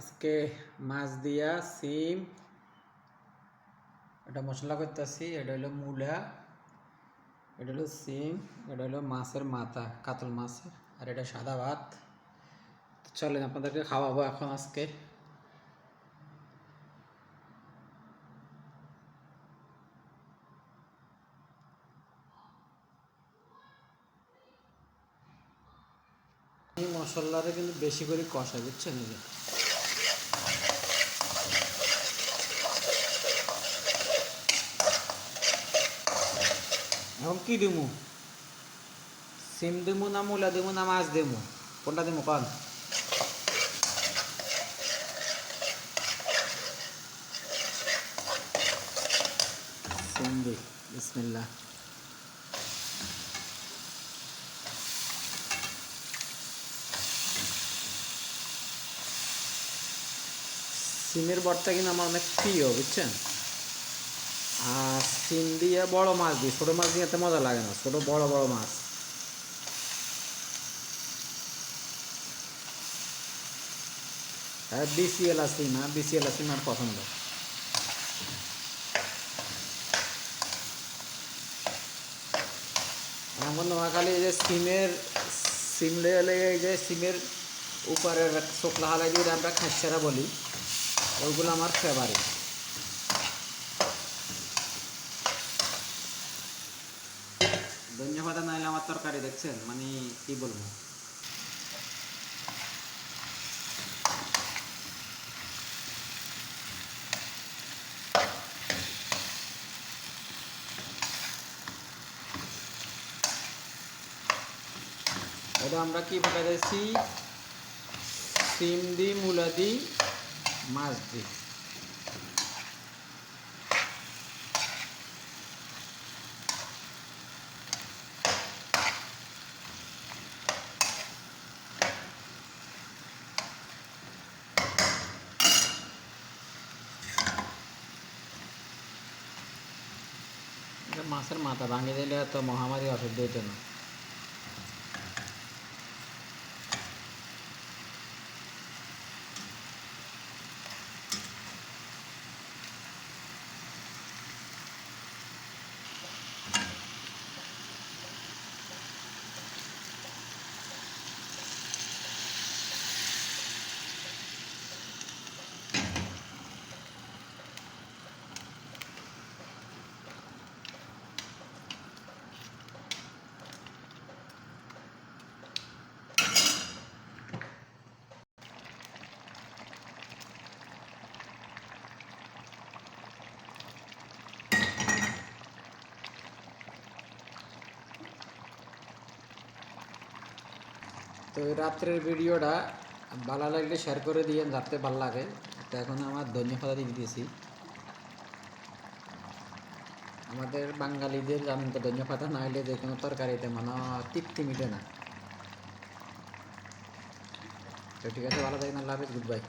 আজকে মাছ দিয়া, সিম, এটা মশলা করতেছি, এটা হলো মূলা, এটা হলো সিম, এটা হলো মাছের মাথা, কাতল মাছের, আর এটা সাদা ভাত। চলেন আপনাদেরকে খাওয়াবো এখন আজকে। মশলাটা কিন্তু বেশি করে কষা বুঝছেন? যে এখন কি দিমু। সিম দিমু না মূলা দিমু না মাছ দিমু? কোনটা দিমু কন? সিম দি, বিসমিল্লাহ। সিমের বরটা কিন্তু আমার অনেক প্রিয়, বুঝছেন? আর সিম দিয়ে বড় মাছ দিই, ছোটো মাছ দিয়ে মজা লাগে না, ছোটো বড় বড় মাছ। হ্যাঁ বিসিএল আসি না বিসিএল আসি আমার পছন্দ। আমার নোয়াখালী এই যে সিমের, সিম লেগে এই যে সিমের উপরের শুকলা হালাই দিয়ে আমরা খাইসারা বলি, ওইগুলো আমার ফেভারিট ধনিয়া পাতা নাইলে আমার তরকারি, দেখছেন? মানে কি বলব? এটা আমরা কি পাঠাইছি সিম দি, মূলা দি, মাছ দি। মাছের মাথা ভাঙিয়ে দিলে তো মহামারী অসুখ হইতো না। তো রাত্রের ভিডিওটা ভালো লাগলে শেয়ার করে দিয়ে যাতে ভালো লাগে। তো এখন আমার ধন্যবাদ দিতেছি। আমাদের বাঙালিদের জানেন তো ধনিয়া পাতা না হলে যে কোনো তরকারিতে মানে তৃপ্তি মিটে না। তো ঠিক আছে, ভালো থাকেন আল্লাহ হাফিজ গুড বাই